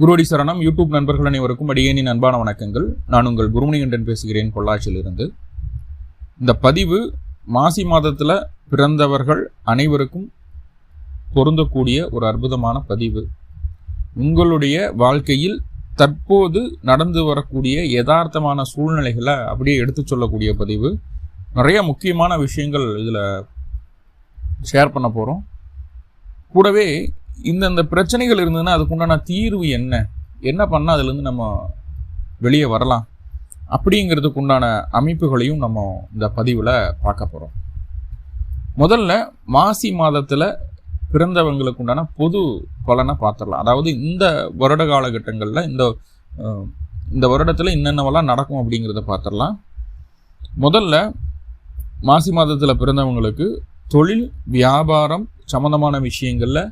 குருவடி சரணம். யூடியூப் நண்பர்கள் அனைவருக்கும் அடியேனின் அன்பான வணக்கங்கள். நான் உங்கள் குருமணிகண்டன் பேசுகிறேன் பொள்ளாச்சியிலிருந்து. இந்த பதிவு மாசி மாதத்தில் பிறந்தவர்கள் அனைவருக்கும் பொருந்தக்கூடிய ஒரு அற்புதமான பதிவு. உங்களுடைய வாழ்க்கையில் தற்போது நடந்து வரக்கூடிய யதார்த்தமான சூழ்நிலைகளை அப்படியே எடுத்து சொல்லக்கூடிய பதிவு. நிறைய முக்கியமான விஷயங்கள் இதில் ஷேர் பண்ண போகிறோம் கூடவே இந்தந்த பிரச்சனைகள் இருந்ததுன்னா அதுக்குண்டான தீர்வு என்ன? என்ன பண்ணால் அதுலேருந்து நம்ம வெளியே வரலாம்? அப்படிங்கிறதுக்கு உண்டான அமைப்புகளையும் நம்ம இந்த பதிவில் பார்க்க போகிறோம் முதல்ல மாசி மாதத்தில் பிறந்தவங்களுக்கு உண்டான பொது பலனை பார்த்துடலாம். அதாவது இந்த வருட காலகட்டங்களில் இந்த இந்த வருடத்தில் என்னென்னவெல்லாம் நடக்கும் அப்படிங்கிறத பார்த்துடலாம். முதல்ல மாசி மாதத்தில் பிறந்தவங்களுக்கு தொழில் வியாபாரம் சம்மந்தமான விஷயங்களில்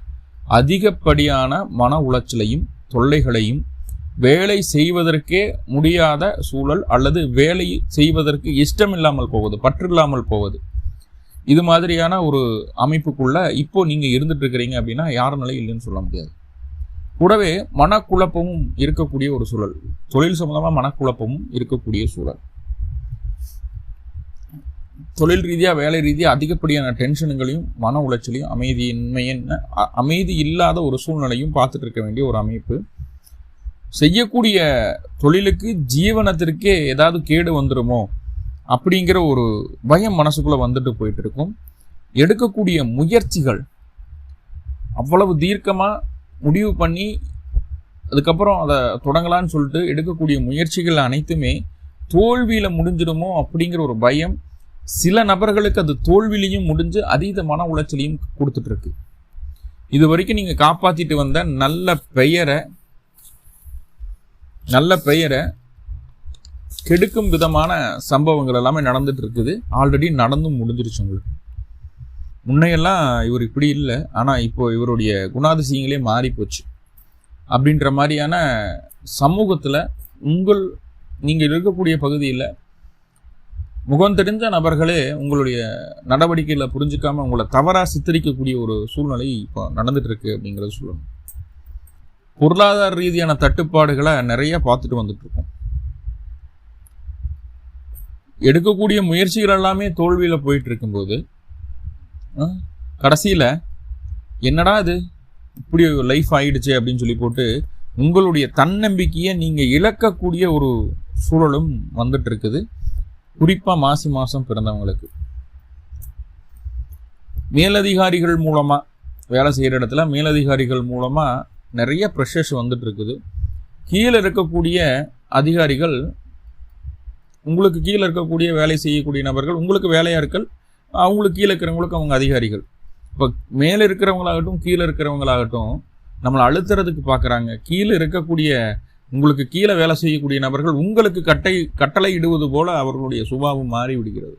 அதிகப்படியான மன உளைச்சலையும் தொல்லைகளையும் வேலை செய்வதற்கே முடியாத சூழல் அல்லது வேலை செய்வதற்கு இஷ்டம் இல்லாமல் போவது பற்றில்லாமல் போவது. இது மாதிரியான ஒரு அமைப்புக்குள்ள இப்போ நீங்க இருந்துட்டு இருக்கிறீங்க அப்படின்னா யாருனால இல்லைன்னு சொல்ல முடியாது. கூடவே மனக்குழப்பமும் இருக்கக்கூடிய ஒரு சூழல். தொழில் சம்பந்தமாக மனக்குழப்பமும் இருக்கக்கூடிய சூழல். தொழில் ரீதியாக வேலை ரீதியாக அதிகப்படியான டென்ஷனுங்களையும் மன உளைச்சலையும் அமைதியின்மையின் அமைதி இல்லாத ஒரு சூழ்நிலையும் பார்த்துட்டு இருக்க வேண்டிய ஒரு அமைப்பு. செய்யக்கூடிய தொழிலுக்கு ஜீவனத்திற்கே ஏதாவது கேடு வந்துடுமோ அப்படிங்கிற ஒரு பயம் மனசுக்குள்ளே வந்துட்டு போயிட்டு இருக்கும். எடுக்கக்கூடிய முயற்சிகள் அவ்வளவு தீர்க்கமாக முடிவு பண்ணி அதுக்கப்புறம் அதை தொடங்கலான்னு சொல்லிட்டு எடுக்கக்கூடிய முயற்சிகள் அனைத்துமே தோல்வியில் முடிஞ்சிடுமோ அப்படிங்கிற ஒரு பயம் சில நபர்களுக்கு அது தோல்விலையும் முடிஞ்சு அதீத மன உளைச்சலையும் கொடுத்துட்டு இருக்கு இது வரைக்கும் நீங்க காப்பாத்திட்டு வந்த நல்ல பெயரை நல்ல பெயரை கெடுக்கும் விதமான சம்பவங்கள் எல்லாமே நடந்துட்டு இருக்குது ஆல்ரெடி நடந்தும் முடிஞ்சிருச்சு உங்களுக்கு. முன்னையெல்லாம் இவர் இப்படி இல்லை ஆனால் இப்போ இவருடைய குணாதிசயங்களே மாறி போச்சு. அப்படின்ற மாதிரியான சமூகத்தில் உங்கள் நீங்கள் இருக்கக்கூடிய பகுதியில் முகம் தெரிஞ்ச நபர்களே உங்களுடைய நடவடிக்கையில் புரிஞ்சுக்காமல் உங்களை தவறாக சித்தரிக்கக்கூடிய ஒரு சூழ்நிலை இப்போ நடந்துட்டு இருக்கு அப்படிங்கிறத சொல்லணும். பொருளாதார ரீதியான தட்டுப்பாடுகளை நிறைய பார்த்துட்டு வந்துட்டு இருக்கோம் எடுக்கக்கூடிய முயற்சிகள் எல்லாமே தோல்வியில் போயிட்டு இருக்கும்போது கடைசியில் என்னடா இது? இப்படி லைஃப் ஆயிடுச்சு அப்படின்னு சொல்லி போட்டு உங்களுடைய தன்னம்பிக்கையை நீங்கள் இழக்கக்கூடிய ஒரு சூழலும் வந்துட்டு இருக்குது குறிப்பாக மாசி மாதம் பிறந்தவங்களுக்கு. மேலதிகாரிகள் மூலமாக வேலை செய்கிற இடத்துல மேலதிகாரிகள் மூலமாக நிறைய ப்ரெஷர்ஸ் வந்துட்டு இருக்குது. கீழே இருக்கக்கூடிய அதிகாரிகள் உங்களுக்கு கீழே இருக்கக்கூடிய வேலை செய்யக்கூடிய நபர்கள் உங்களுக்கு வேலையாட்கள் அவங்களுக்கு கீழே இருக்கிறவங்களுக்கு அவங்க அதிகாரிகள். இப்போ மேலே இருக்கிறவங்களாகட்டும் கீழே இருக்கிறவங்களாகட்டும் நம்மளை அழுத்துறதுக்கு பார்க்குறாங்க கீழே இருக்கக்கூடிய உங்களுக்கு கீழே வேலை செய்யக்கூடிய நபர்கள் உங்களுக்கு கட்டை கட்டளை இடுவது போல அவர்களுடைய சுபாவம் மாறி விடுகிறது.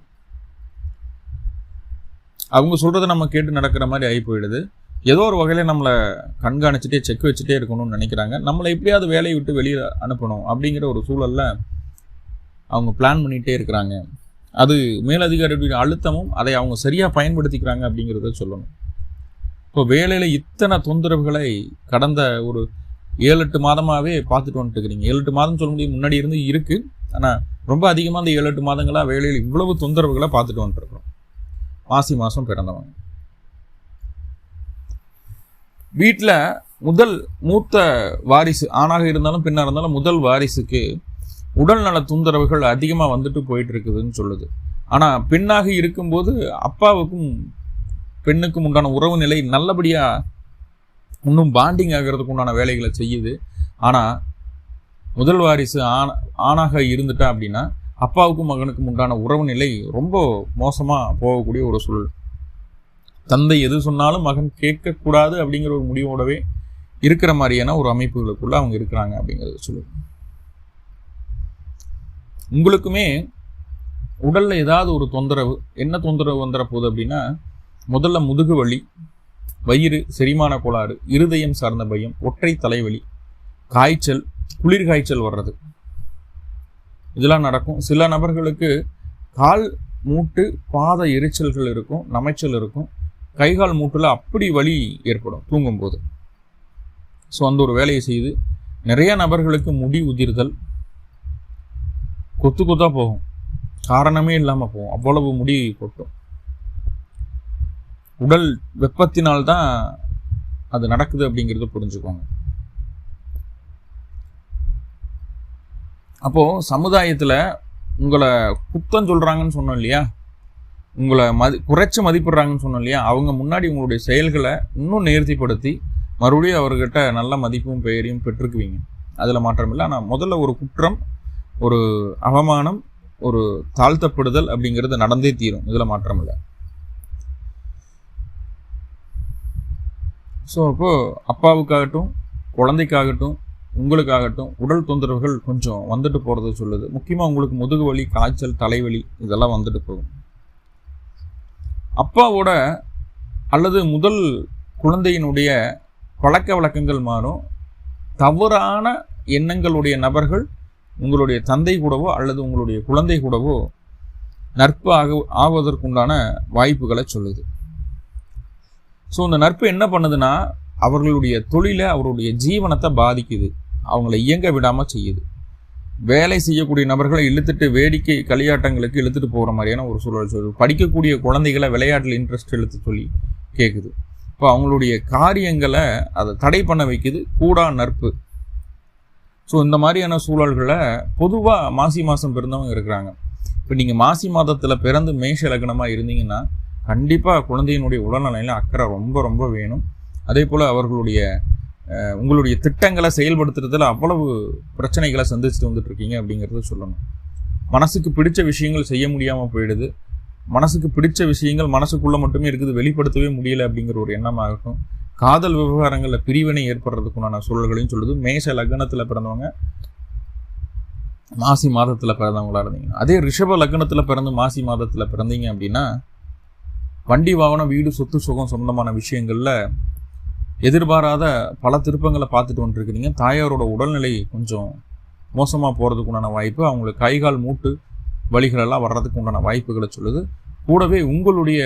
அவங்க சொல்கிறத நம்ம கேட்டு நடக்கிற மாதிரி ஆகி போயிடுது. ஏதோ ஒரு வகையில நம்மளை கண்காணிச்சுட்டே செக் வச்சுட்டே இருக்கணும்னு நினைக்கிறாங்க. நம்மளை எப்படியாவது வேலையை விட்டு வெளியே அனுப்பணும் அப்படிங்கிற ஒரு சூழல்ல அவங்க பிளான் பண்ணிகிட்டே இருக்கிறாங்க. அது மேலதிகாரியுடைய அழுத்தமும் அதை அவங்க சரியாக பயன்படுத்திக்கிறாங்க அப்படிங்கிறத சொல்லணும். இப்போ வேலையில் இத்தனை தொந்தரவுகளை கடந்த ஒரு ஏழு எட்டு மாதமாகவே பார்த்துட்டு வந்துட்டு இருக்கிறீங்க ஏழு எட்டு மாதம் சொல்ல முடியும் முன்னாடி இருந்து இருக்கு. ஆனால் ரொம்ப அதிகமாக அந்த ஏழு எட்டு மாதங்களா வேலையில் இவ்வளவு தொந்தரவுகளை பார்த்துட்டு வந்துட்டுருக்கோம் மாசி மாதம் பிறந்தவங்க. வீட்டில் முதல் மூத்த வாரிசு ஆணாக இருந்தாலும் பெண்ணாக இருந்தாலும் முதல் வாரிசுக்கு உடல்நல தொந்தரவுகள் அதிகமாக வந்துட்டு போயிட்டு இருக்குதுன்னு சொல்லுது. ஆனால் பெண்ணாக இருக்கும்போது அப்பாவுக்கும் பெண்ணுக்கும் உண்டான உறவு நிலை நல்லபடியாக இன்னும் பாண்டிங் ஆகிறதுக்கு உண்டான வேலைகளை செய்யுது. ஆனால் முதல் வாரிசு ஆண் ஆணாக இருந்துட்டா அப்படின்னா அப்பாவுக்கும் மகனுக்கும் உண்டான உறவு நிலை ரொம்ப மோசமாக போகக்கூடிய ஒரு சூழல். தந்தை எது சொன்னாலும் மகன் கேட்கக்கூடாது அப்படிங்கிற ஒரு முடிவோடவே இருக்கிற மாதிரியான ஒரு அமைப்புகளுக்குள்ளே அவங்க இருக்கிறாங்க அப்படிங்கிறத சொல்லுவோம் உங்களுக்குமே உடலில் ஏதாவது ஒரு தொந்தரவு என்ன தொந்தரவு வந்துட போகுது அப்படின்னா முதல்ல முதுகு வலி வயிறு செரிமான கோளாறு இருதயம் சார்ந்த பயம் ஒற்றை தலைவலி காய்ச்சல் குளிர் காய்ச்சல் வர்றது. இதெல்லாம் நடக்கும். சில நபர்களுக்கு கால் மூட்டு பாத எரிச்சல்கள் இருக்கும் நமைச்சல் இருக்கும். கை கால் அப்படி வலி ஏற்படும் தூங்கும்போது. ஸோ அந்த ஒரு வேலையை செய்து நிறைய நபர்களுக்கு முடி உதிர்தல் கொத்து கொத்தா போகும். காரணமே இல்லாமல் போகும். அவ்வளவு முடி கொட்டும். உடல் வெப்பத்தினால்தான் அது நடக்குது அப்படிங்கிறத புரிஞ்சுக்கோங்க. அப்போது சமுதாயத்தில் உங்களை குத்தம் சொல்கிறாங்கன்னு சொன்னோம் இல்லையா? உங்களை மதி குறைச்சி மதிப்பிடுறாங்கன்னு சொன்னோம் இல்லையா? அவங்க முன்னாடி உங்களுடைய செயல்களை இன்னும் நேர்த்திப்படுத்தி மறுபடியும் அவர்கிட்ட நல்ல மதிப்பும் பெயரையும் பெற்றுக்குவீங்க அதில் மாற்றம் இல்லை. ஆனால் முதல்ல ஒரு குற்றம் ஒரு அவமானம் ஒரு தாழ்த்தப்படுதல் அப்படிங்கிறது நடந்தே தீரும். இதில் மாற்றம் இல்லை. ஸோ அப்போது அப்பாவுக்காகட்டும் குழந்தைக்காகட்டும் உங்களுக்காகட்டும் உடல் தொந்தரவுகள் கொஞ்சம் வந்துட்டு போகிறது சொல்லுது. முக்கியமாக உங்களுக்கு முதுகு வலி காய்ச்சல் தலைவலி இதெல்லாம் வந்துட்டு போகும். அப்பாவோட அல்லது முதல் குழந்தையினுடைய பழக்க வழக்கங்கள் மாறும். தவறான எண்ணங்களுடைய நபர்கள் உங்களுடைய தந்தை கூடவோ அல்லது உங்களுடைய குழந்தை கூடவோ நட்பு ஆக ஆவதற்குண்டான வாய்ப்புகளை சொல்லுது. ஸோ இந்த நட்பு என்ன பண்ணுதுன்னா அவர்களுடைய தொழிலை அவருடைய ஜீவனத்தை பாதிக்குது. அவங்கள இயங்க விடாமல் செய்யுது. வேலை செய்யக்கூடிய நபர்களை இழுத்துட்டு வேடிக்கை களியாட்டங்களுக்கு இழுத்துட்டு போகிற மாதிரியான ஒரு சூழல் சொல்லுது படிக்கக்கூடிய குழந்தைகளை விளையாட்டில் இன்ட்ரெஸ்ட் இழுத்து சொல்லி கேட்குது இப்போ அவங்களுடைய காரியங்களை அதை தடை பண்ண வைக்குது. கூடா நட்பு. ஸோ இந்த மாதிரியான சூழல்களை பொதுவாக மாசி மாதம் பிறந்தவங்க இருக்கிறாங்க. இப்போ நீங்கள் மாசி மாதத்தில் பிறந்து மேஷ லக்னமாக இருந்தீங்கன்னா கண்டிப்பாக குழந்தையினுடைய உடல்நலையில் அக்கறை ரொம்ப ரொம்ப வேணும். அதே போல் அவர்களுடைய உங்களுடைய திட்டங்களை செயல்படுத்துறதுல அவ்வளவு பிரச்சனைகளை சந்திச்சுட்டு வந்துட்டு இருக்கீங்க அப்படிங்கிறத சொல்லணும். மனசுக்கு பிடிச்ச விஷயங்கள் செய்ய முடியாமல் போயிடுது. மனசுக்கு பிடிச்ச விஷயங்கள் மனசுக்குள்ளே மட்டுமே இருக்குது வெளிப்படுத்தவே முடியல அப்படிங்கிற ஒரு எண்ணமாகட்டும் காதல் விவகாரங்களில் பிரிவினை ஏற்படுறதுக்குண்டான சூழல்களையும் சொல்லுது. மேஷ லக்னத்தில் பிறந்தவங்க மாசி மாதத்தில் பிறந்தவங்களா இருந்தீங்க அதே ரிஷப லக்னத்தில் பிறந்து மாசி மாதத்தில் பிறந்தீங்க அப்படின்னா வண்டி வாகனம் வீடு சொத்து சுகம் சொந்தமான விஷயங்களில் எதிர்பாராத பல திருப்பங்களை பார்த்துட்டு வந்துருக்கிறீங்க. தாயாரோட உடல்நிலை கொஞ்சம் மோசமாக போகிறதுக்கு உண்டான வாய்ப்பு. அவங்களுக்கு கைகால் மூட்டு வழிகளெல்லாம் வர்றதுக்கு உண்டான வாய்ப்புகளை சொல்லுது. கூடவே உங்களுடைய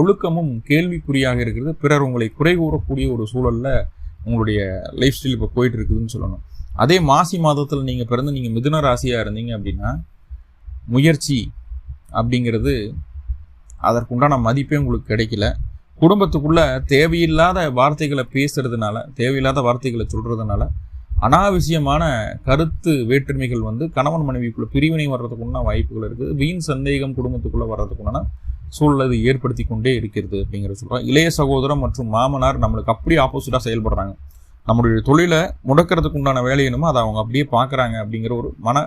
ஒழுக்கமும் கேள்விக்குறியாக இருக்கிறது. பிறர் உங்களை குறை கூறக்கூடிய ஒரு சூழலில் உங்களுடைய லைஃப் ஸ்டைல் இப்போ போயிட்டு இருக்குதுன்னு சொல்லணும். அதே மாசி மாதத்தில் நீங்கள் பிறந்து நீங்கள் மிதுன ராசியாக இருந்தீங்க அப்படின்னா முயற்சி அப்படிங்கிறது அதற்குண்டான மதிப்பே உங்களுக்கு கிடைக்கல. குடும்பத்துக்குள்ள தேவையில்லாத வார்த்தைகளை பேசுறதுனால தேவையில்லாத வார்த்தைகளை சொல்கிறதுனால அனாவசியமான கருத்து வேற்றுமைகள் வந்து கணவன் மனைவிக்குள்ள பிரிவினை வர்றதுக்குண்டான வாய்ப்புகள் இருக்குது. வீண் சந்தேகம் குடும்பத்துக்குள்ளே வர்றதுக்குண்டான சூழலை ஏற்படுத்தி கொண்டே இருக்கிறது அப்படிங்கிற சொல்கிறோம் இளைய சகோதரம் மற்றும் மாமனார் நம்மளுக்கு அப்படியே ஆப்போசிட்டாக செயல்படுறாங்க. நம்மளுடைய தொழிலை முடக்கிறதுக்கு உண்டான வேலை என்னமோ அதை அவங்க அப்படியே பார்க்குறாங்க அப்படிங்கிற ஒரு மன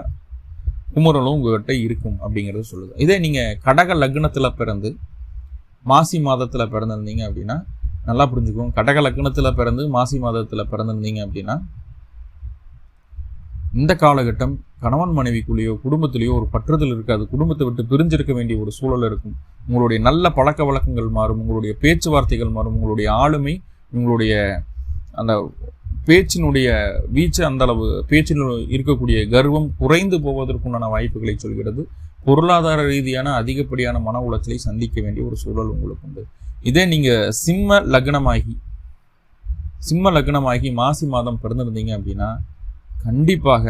குமரலும் உங்ககிட்ட இருக்கும் அப்படிங்கிறது சொல்லுது. இதே நீங்கள் கடக லக்னத்தில் பிறந்து மாசி மாதத்தில் பிறந்திருந்தீங்க அப்படின்னா நல்லா புரிஞ்சுக்கோங்க கடக லக்னத்தில் பிறந்து மாசி மாதத்தில் பிறந்திருந்தீங்க அப்படின்னா இந்த காலகட்டம் கணவன் மனைவிக்குள்ளேயோ குடும்பத்திலேயோ ஒரு பற்றுதல் இருக்காது குடும்பத்தை விட்டு பிரிஞ்சிருக்க வேண்டிய ஒரு சூழல் இருக்கும். உங்களுடைய நல்ல பழக்க வழக்கங்கள் மாறும் உங்களுடைய பேச்சுவார்த்தைகள் மாறும் உங்களுடைய ஆளுமை உங்களுடைய அந்த பேச்சினுடைய வீச்சு அந்த அளவு பேச்சில் இருக்கக்கூடிய கர்வம் குறைந்து போவதற்குண்டான வாய்ப்புகளை சொல்கிறது. பொருளாதார ரீதியான அதிகப்படியான மன உளைச்சலை சந்திக்க வேண்டிய ஒரு சூழல் உங்களுக்கு உண்டு. இதே நீங்கள் சிம்ம லக்னமாகி சிம்ம லக்னமாகி மாசி மாதம் பிறந்திருந்தீங்க அப்படின்னா கண்டிப்பாக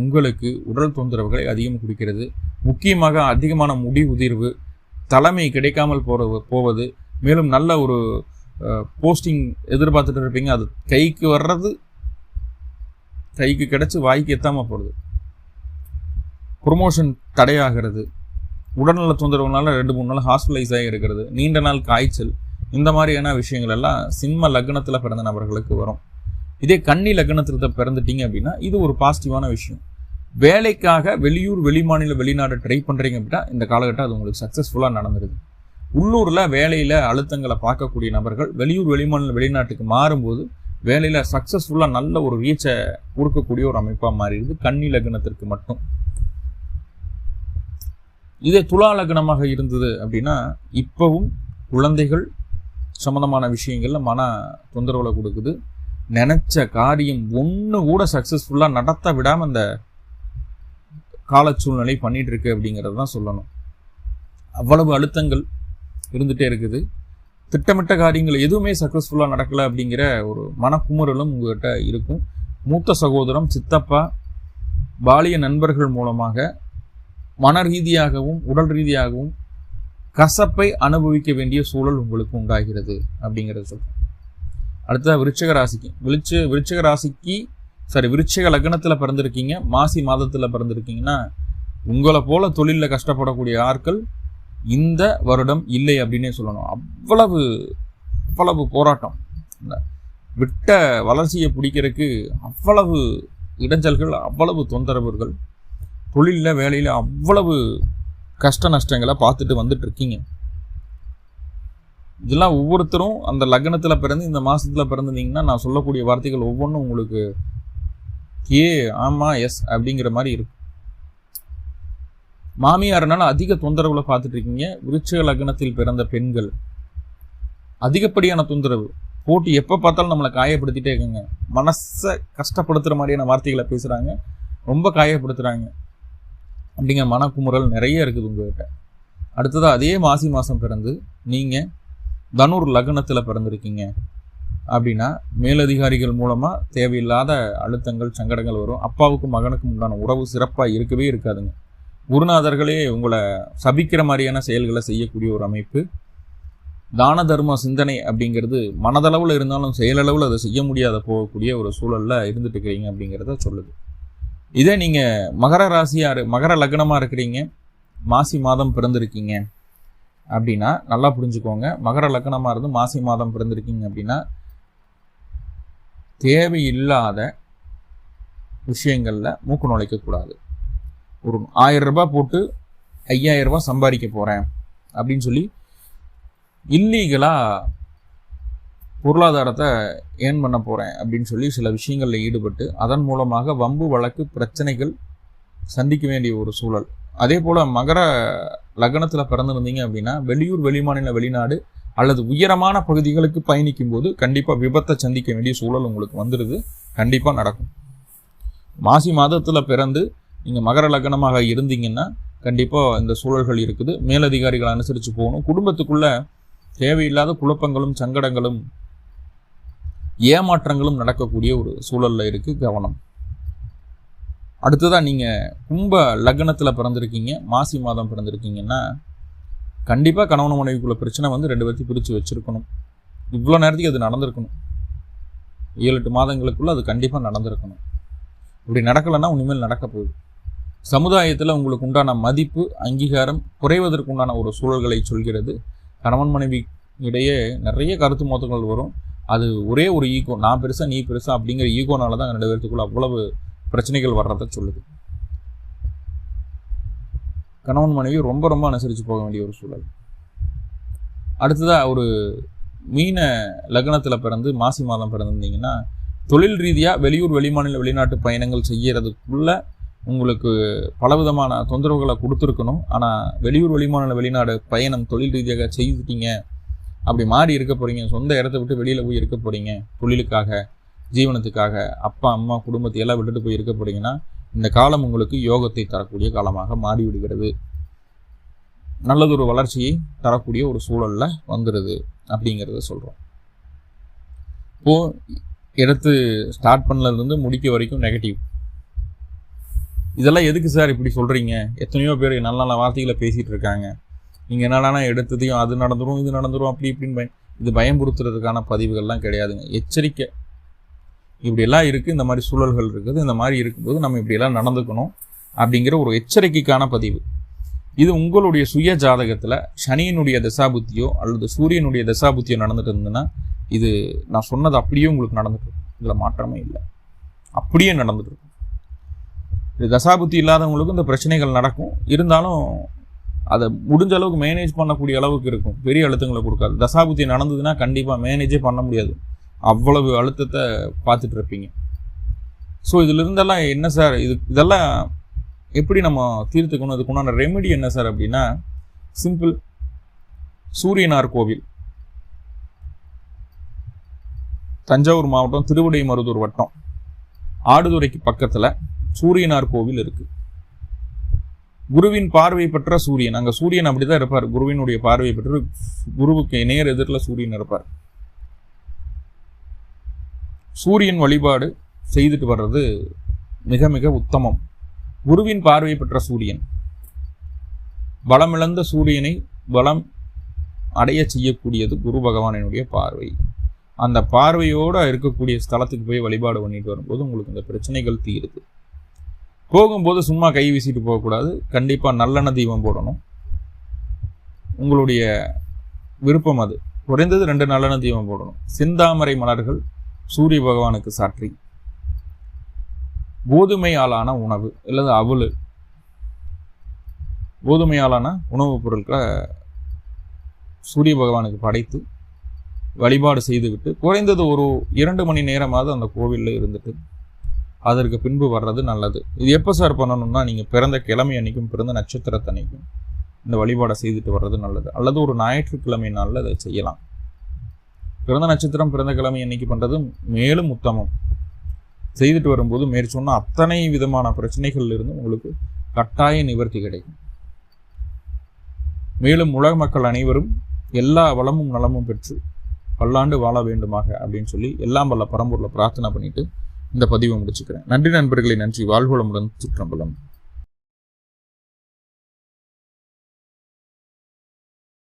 உங்களுக்கு உடல் தொந்தரவுகளை அதிகம் குடிக்கிறது. முக்கியமாக அதிகமான முடி உதிர்வு தலைமை கிடைக்காமல் போறது போவது மேலும் நல்ல ஒரு போஸ்டிங் எதிர்பார்த்துட்டு இருப்பீங்க. அது கைக்கு வர்றது கைக்கு கிடச்சி வாய்க்கு எத்தாமல் போகிறது ப்ரொமோஷன் தடையாகிறது. உடல்நல தொந்தரவுனால ரெண்டு மூணு நாள் ஹாஸ்பிட்டலைஸ் ஆகி இருக்கிறது. நீண்ட நாள் காய்ச்சல். இந்த மாதிரியான விஷயங்கள் எல்லாம் சிம்ம லக்னத்தில் பிறந்த நபர்களுக்கு வரும். இதே கன்னி லக்னத்தில் பிறந்துட்டீங்க அப்படின்னா இது ஒரு பாசிட்டிவான விஷயம். வேலைக்காக வெளியூர் வெளிமாநில வெளிநாடு ட்ரை பண்ணுறீங்க அப்படின்னா இந்த காலகட்டம் அது உங்களுக்கு சக்ஸஸ்ஃபுல்லாக நடந்துருது. உள்ளூரில் வேலையில் அழுத்தங்களை பார்க்கக்கூடிய நபர்கள் வெளியூர் வெளிமாநில வெளிநாட்டுக்கு மாறும்போது வேலையில் சக்ஸஸ்ஃபுல்லாக நல்ல ஒரு ரீச்சை கொடுக்கக்கூடிய ஒரு அமைப்பாக மாறிடுது. கன்னி லக்னத்திற்கு மட்டும். இதே துலா லக்னமாக இருந்தது அப்படின்னா இப்போவும் குழந்தைகள் சம்மந்தமான விஷயங்களில் மன தொந்தரவுகளை கொடுக்குது. நினச்ச காரியம் ஒன்று கூட சக்ஸஸ்ஃபுல்லாக நடத்த விடாமல் அந்த கால சூழ்நிலை பண்ணிகிட்டு இருக்கு அப்படிங்கிறது தான் சொல்லணும். அவ்வளவு அழுத்தங்கள் இருந்துகிட்டே இருக்குது. திட்டமிட்ட காரியங்கள் எதுவுமே சக்ஸஸ்ஃபுல்லாக நடக்கலை அப்படிங்கிற ஒரு மனக்குமுறலும் உங்கள்கிட்ட இருக்கும். மூத்த சகோதரம் சித்தப்பா பாலிய நண்பர்கள் மூலமாக மன ரீதியாகவும் உடல் ரீதியாகவும் கசப்பை அனுபவிக்க வேண்டிய சூழல் உங்களுக்கு உண்டாகிறது அப்படிங்கிறத சொல்றேன். அடுத்த விருச்சக ராசிக்கு. விருச்ச விருச்சக ராசிக்கு சாரி விருச்சக லக்னத்தில் பிறந்திருக்கீங்க. மாசி மாதத்தில் பிறந்திருக்கீங்கன்னா உங்களை போல தொழிலில் கஷ்டப்படக்கூடிய ஆட்கள் இந்த வருடம் இல்லை அப்படின்னே சொல்லணும். அவ்வளவு அவ்வளவு போராட்டம். இந்த விட்ட வளர்ச்சியை பிடிக்கிறதுக்கு அவ்வளவு இடைஞ்சல்கள் அவ்வளவு தொந்தரவுகள் தொழிலில் வேலையில் அவ்வளவு கஷ்ட நஷ்டங்களை பார்த்துட்டு வந்துட்டு இருக்கீங்க. இதெல்லாம் ஒவ்வொருத்தரும் அந்த லக்னத்தில் பிறந்து இந்த மாதத்தில் பிறந்திருந்தீங்கன்னா நான் சொல்லக்கூடிய வார்த்தைகள் ஒவ்வொன்றும் உங்களுக்கு ஏ ஆமாம் எஸ் அப்படிங்கிற மாதிரி இருக்கும். மாமியார்னால அதிக தொந்தரவுல பார்த்துட்டு இருக்கீங்க விருச்சிக லக்னத்தில் பிறந்த பெண்கள். அதிகப்படியான தொந்தரவு. போட்டு எப்போ பார்த்தாலும் நம்மளை காயப்படுத்திட்டே இருக்குங்க. மனசை கஷ்டப்படுத்துகிற மாதிரியான வார்த்தைகளை பேசுகிறாங்க ரொம்ப காயப்படுத்துகிறாங்க அப்படிங்கிற மனக்குமுறல் நிறைய இருக்குது உங்கள்கிட்ட அடுத்ததாக அதே மாசி மாதம் பிறந்து நீங்கள் தனுர் லக்னத்தில் பிறந்திருக்கீங்க. அப்படின்னா மேலதிகாரிகள் மூலமாக தேவையில்லாத அழுத்தங்கள் சங்கடங்கள் வரும். அப்பாவுக்கும் மகனுக்கும் உண்டான உறவு சிறப்பாக இருக்கவே இருக்காதுங்க. குருநாதர்களே உங்களை சபிக்கிற மாதிரியான செயல்களை செய்யக்கூடிய ஒரு அமைப்பு. தான தர்ம சிந்தனை அப்படிங்கிறது மனதளவில் இருந்தாலும் செயலளவில் அதை செய்ய முடியாத போகக்கூடிய ஒரு சூழலில் இருந்துட்டு இருக்கிறீங்க அப்படிங்கிறத சொல்லுது. இதே நீங்கள் மகர ராசியாக மகர லக்னமாக இருக்கிறீங்க மாசி மாதம் பிறந்திருக்கீங்க அப்படின்னா நல்லா புரிஞ்சுக்கோங்க. மகர லக்னமாக இருந்து மாசி மாதம் பிறந்திருக்கீங்க அப்படின்னா தேவையில்லாத விஷயங்களில் மூக்கு நுழைக்கக்கூடாது. ஒரு ஆயிரம் ரூபாய் போட்டு ஐயாயிரம் ரூபாய் சம்பாதிக்க போகிறேன் அப்படின்னு சொல்லி இல்லீகலாக பொருளாதாரத்தை ஏன் பண்ண போகிறேன் அப்படின்னு சொல்லி சில விஷயங்களில் ஈடுபட்டு அதன் மூலமாக வம்பு வழக்கு பிரச்சனைகள் சந்திக்க வேண்டிய ஒரு சூழல். அதே போல் மகர லக்னத்தில் பிறந்திருந்தீங்க அப்படின்னா வெளியூர் வெளிமாநில வெளிநாடு அல்லது உயரமான பகுதிகளுக்கு பயணிக்கும் போது கண்டிப்பாக விபத்தை சந்திக்க வேண்டிய சூழல் உங்களுக்கு வந்துடுது கண்டிப்பாக நடக்கும். மாசி மாதத்தில் பிறந்து நீங்கள் மகர லக்னமாக இருந்தீங்கன்னா கண்டிப்பாக இந்த சூழல்கள் இருக்குது. மேலதிகாரிகளை அனுசரித்து போகணும். குடும்பத்துக்குள்ள தேவையில்லாத குழப்பங்களும் சங்கடங்களும் ஏமாற்றங்களும் நடக்கக்கூடிய ஒரு சூழலில் இருக்குது கவனம். அடுத்ததாக நீங்கள் கும்ப லக்னத்தில் பிறந்திருக்கீங்க மாசி மாதம் பிறந்திருக்கீங்கன்னா கண்டிப்பாக கணவன் மனைவிக்குள்ள பிரச்சனை வந்து ரெண்டு பேர்த்தையும் பிரித்து வச்சுருக்கணும். இவ்வளோ நேரத்துக்கு அது நடந்திருக்கணும். ஏழு எட்டு மாதங்களுக்குள்ளே அது கண்டிப்பாக நடந்திருக்கணும். இப்படி நடக்கலைன்னா இனிமேல் நடக்க போகுது. சமுதாயத்தில் உங்களுக்கு உண்டான மதிப்பு அங்கீகாரம் குறைவதற்குண்டான ஒரு சூழல்களை சொல்கிறது. கணவன் மனைவி இடையே நிறைய கருத்து மோதல்கள் வரும். அது ஒரே ஒரு ஈகோ நான் பெருசா நீ பெருசா அப்படிங்கிற ஈகோனால தான் ரெண்டு பேர்த்துக்குள்ள அவ்வளவு பிரச்சனைகள் வர்றதை சொல்லுது. கணவன் மனைவி ரொம்ப ரொம்ப அனுசரித்து போக வேண்டிய ஒரு சூழல். அடுத்ததாக ஒரு மீன லக்னத்தில் பிறந்து மாசி மாதம் பிறந்திருந்தீங்கன்னா தொழில் ரீதியாக வெளியூர் வெளிமாநில வெளிநாட்டு பயணங்கள் செய்கிறதுக்குள்ளே உங்களுக்கு பலவிதமான தொந்தரவுகளை கொடுத்துருக்கணும். ஆனால் வெளியூர் வெளிமாநில வெளிநாடு பயணம் தொழில் ரீதியாக செய்துட்டீங்க. அப்படி மாறி இருக்க போகிறீங்க சொந்த இடத்த விட்டு வெளியில் போய் இருக்க போகிறீங்க தொழிலுக்காக ஜீவனத்துக்காக அப்பா அம்மா குடும்பத்தை எல்லாம் விட்டுட்டு போய் இருக்க போகிறீங்கன்னா இந்த காலம் உங்களுக்கு யோகத்தை தரக்கூடிய காலமாக மாறிவிடுகிறது நல்லதொரு வளர்ச்சியை தரக்கூடிய ஒரு சூழலில் வந்துடுது அப்படிங்கிறத சொல்கிறோம் இப்போது எடுத்து ஸ்டார்ட் பண்ணலேருந்து முடிக்க வரைக்கும் நெகட்டிவ் இதெல்லாம் எதுக்கு சார் இப்படி சொல்கிறீங்க எத்தனையோ பேர் நல்ல நல்ல வார்த்தைகளை பேசிகிட்டு இருக்காங்க. நீங்கள் என்னடானா எடுத்ததையும் அது நடந்துடும் இது நடந்துடும் அப்படி இப்படின்னு பயம் இது பயம்புறுத்துறதுக்கான பதிவுகள்லாம் கிடையாதுங்க. எச்சரிக்கை. இப்படியெல்லாம் இருக்குது இந்த மாதிரி சூழல்கள் இருக்குது இந்த மாதிரி இருக்கும்போது நம்ம இப்படியெல்லாம் நடந்துக்கணும் அப்படிங்கிற ஒரு எச்சரிக்கைக்கான பதிவு. இது உங்களுடைய சுய ஜாதகத்தில் சனியினுடைய தசாபுத்தியோ அல்லது சூரியனுடைய தசாபுத்தியோ நடந்துட்டு இருந்ததுன்னா இது நான் சொன்னது அப்படியே உங்களுக்கு நடந்துட்டு இதில் மாற்றமே இல்லை. அப்படியே நடந்துட்டு இருக்கும் இது தசாபுத்தி இல்லாதவங்களுக்கு இந்த பிரச்சனைகள் நடக்கும். இருந்தாலும் அதை முடிஞ்ச அளவுக்கு மேனேஜ் பண்ணக்கூடிய அளவுக்கு இருக்கும். பெரிய அழுத்தங்களை கொடுக்காது. தசாபுத்தி நடந்ததுன்னா கண்டிப்பாக மேனேஜே பண்ண முடியாது. அவ்வளவு அழுத்தத்தை பார்த்துட்டு இருப்பீங்க. ஸோ இதுலிருந்தெல்லாம் என்ன சார்? இது இதெல்லாம் எப்படி நம்ம தீர்த்துக்கணும்? இதுக்குண்டான ரெமெடி என்ன சார் அப்படின்னா சிம்பிள் சூரியனார் கோவில். தஞ்சாவூர் மாவட்டம் திருவிடைமருதூர் வட்டம். ஆடுதுறைக்கு பக்கத்தில் சூரியனார் கோவில் இருக்கு. குருவின் பார்வை பெற்ற சூரியன். அங்க சூரியன் அப்படிதான் இருப்பார். குருவினுடைய பார்வை பெற்று குருவுக்கு நேர் எதிரில் சூரியன் இருப்பார். சூரியன் வழிபாடு செய்துட்டு வர்றது மிக மிக உத்தமம். குருவின் பார்வை பெற்ற சூரியன். பலமிழந்த சூரியனை பலம் அடைய செய்யக்கூடியது குரு பகவானினுடைய பார்வை. அந்த பார்வையோடு இருக்கக்கூடிய ஸ்தலத்துக்கு போய் வழிபாடு பண்ணிட்டு வரும்போது உங்களுக்கு இந்த பிரச்சனைகள் தீருது. போகும்போது சும்மா கை வீசிட்டு போகக்கூடாது. கண்டிப்பாக நல்லெண்ணெய் தீபம் போடணும். உங்களுடைய விருப்பம் அது. குறைந்தது ரெண்டு நல்லெண்ணெய் தீபம் போடணும். சிந்தாமரை மலர்கள் சூரிய பகவானுக்கு சாற்றி. கோதுமையாலான உணவு அல்லது அவலு கோதுமையாலான உணவுப் பொருட்களை சூரிய பகவானுக்கு படைத்து வழிபாடு செய்துவிட்டு குறைந்தது ஒரு இரண்டு மணி நேரமாவது அந்த கோவிலில் இருந்துட்டு அதற்கு பின்பு வர்றது நல்லது. இது எப்போ சார் பண்ணணும்னா நீங்கள் பிறந்த கிழமை அன்னைக்கும் பிறந்த நட்சத்திரத்தன்னைக்கும் இந்த வழிபாடை செய்துட்டு வர்றது நல்லது. அல்லது ஒரு ஞாயிற்றுக்கிழமை நாளில் அதை செய்யலாம். பிறந்த நட்சத்திரம் பிறந்த கிழமை அன்னைக்கு பண்ணுறது மேலும் உத்தமம். செய்துட்டு வரும்போது மேற்சொன்ன அத்தனை விதமான பிரச்சனைகளில் இருந்து உங்களுக்கு கட்டாய நிவர்த்தி கிடைக்கும். மேலும் உலக மக்கள் அனைவரும் எல்லா வளமும் நலமும் பெற்று பல்லாண்டு வாழ வேண்டுமாக அப்படின்னு சொல்லி எல்லாம் வல்ல பரம்பூரில் பிரார்த்தனை பண்ணிட்டு இந்த பதிவை முடிச்சுக்கிறேன். நன்றி நண்பர்களை நன்றி. வாழ்வுளமுடன் சுற்றம்பலம்.